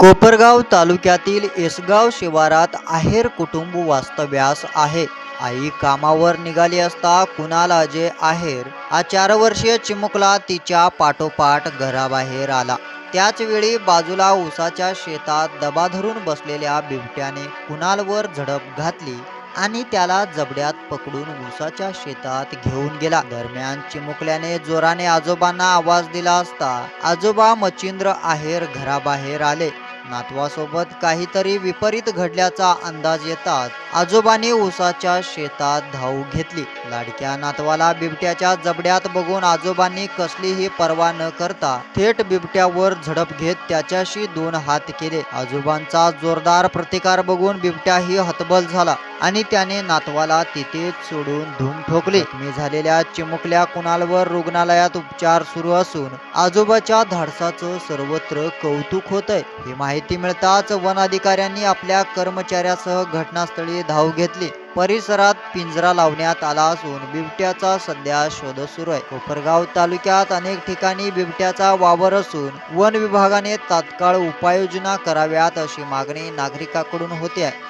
कोपरगाव तालुक्यातील एसगाव शिवारात आहेर कुटुंब वास्तव्यास आहे. आई कामावर निघाली असता कुणाला जे आहेर हा चार वर्षीय चिमुकला तिच्या पाठोपाठ घराबाहेर आला. त्याच वेळी बाजूला उसाच्या शेतात दबा धरून बसलेल्या बिबट्याने कुणालवर झडप घातली आणि त्याला जबड्यात पकडून उसाच्या शेतात घेऊन गेला. दरम्यान चिमुकल्याने जोराने आजोबांना आवाज दिला असता आजोबा मच्छिंद्र आहेर घराबाहेर आले. नातवासोबत काहीतरी विपरीत घडल्याचा अंदाज येताच आजोबांनी उसाच्या शेतात धाव घेतली. लाडक्या नातवाला बिबट्याच्या जबड्यात बघून आजोबांनी कसलीही पर्वा न करता थेट बिबट्यावर झडप घेत त्याच्याशी दोन हात केले. आजोबांचा जोरदार प्रतिकार बघून बिबट्याही हतबल झाला आणि त्याने नातवाला तिथेच सोडून धूम ठोकले. मी झालेल्या चिमुकल्या कुणालवर रुग्णालयात उपचार सुरू असून आजोबाच्या धाडसाचं सर्वत्र कौतुक होत आहे ही माहिती मिळताच वन अधिकाऱ्यांनी आपल्या कर्मचाऱ्यासह घटनास्थळी धाव घेतली. परिसरात पिंजरा लावण्यात आला असून बिबट्याचा सध्या शोध सुरू आहे. कोपरगाव तालुक्यात अनेक ठिकाणी बिबट्याचा वावर असून वन विभागाने तात्काळ उपाययोजना कराव्यात अशी मागणी नागरिकांकडून होते आहे.